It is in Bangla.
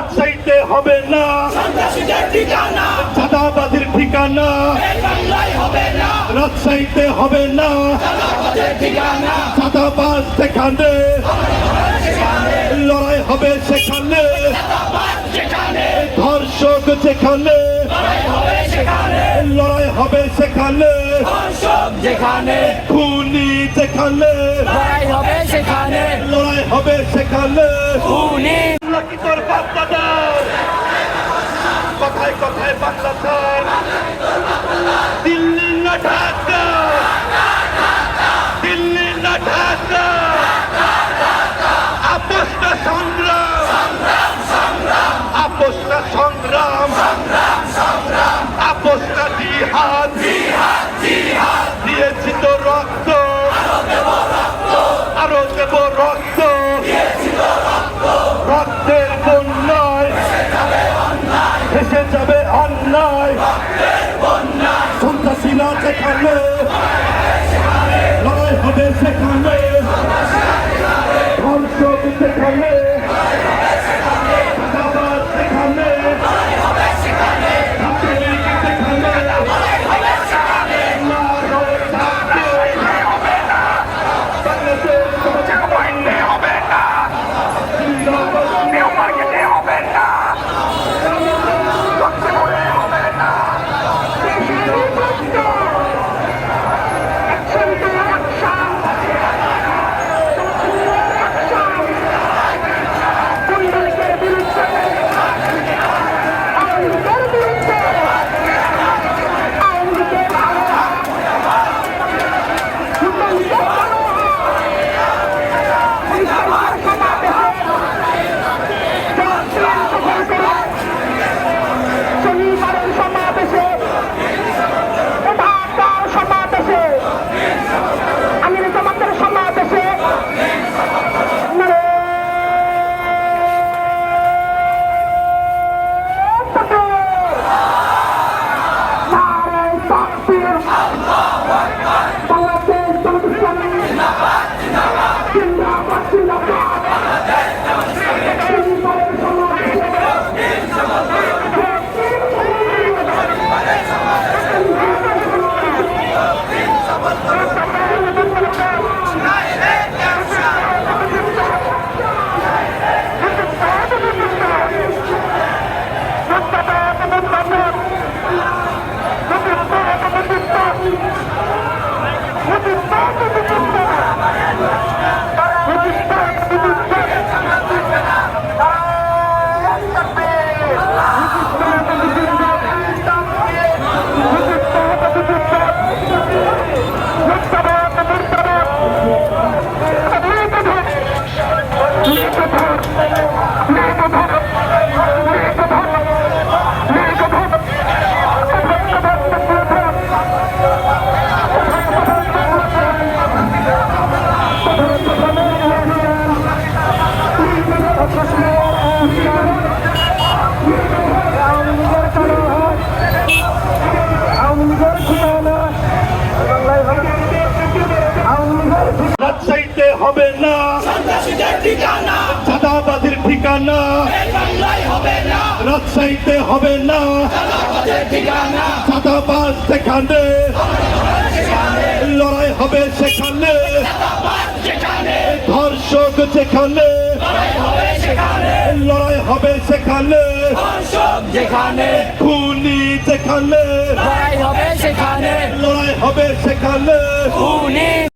হাত চাইতে হবে না। ঠিকানা। সাদাবাদের ঠিকানা। হবে না। রাজশাহীতে হবে না। সাদাবাদ সেখানে। লড়াই হবে সেখানে। ধর্ষক যেখানে। লড়াই হবে সেখানে। যেখানে। খুনি যেখানে। লড়াই হবে সেখানে। লড়াই হবে সেখানে। খুনি কথায় কথায় বাংলা স্যার দিল্লি না ঢাকা দিল্লি না ঢাকা আপোষটা সংগ্রাম। আপোষটা সংগ্রাম। আপোষটা জিহাদ। দিয়েছি তো রক্ত। আরও দেব রক্ত। ভেসে যাবে অন্যায়। সন্ত্রাসীরা যেখানে লড়াই হবে সেখানে। চাঁদাবাদের ঠিকানা। রাজশাহীতে হবে না। চাঁদাবাজ সেখানে। লড়াই হবে সেখানে। ধর্ষক যেখানে। লড়াই হবে সেখানে। যেখানে। খুনি যেখানে। লড়াই হবে সেখানে। লড়াই হবে সেখানে। খুনি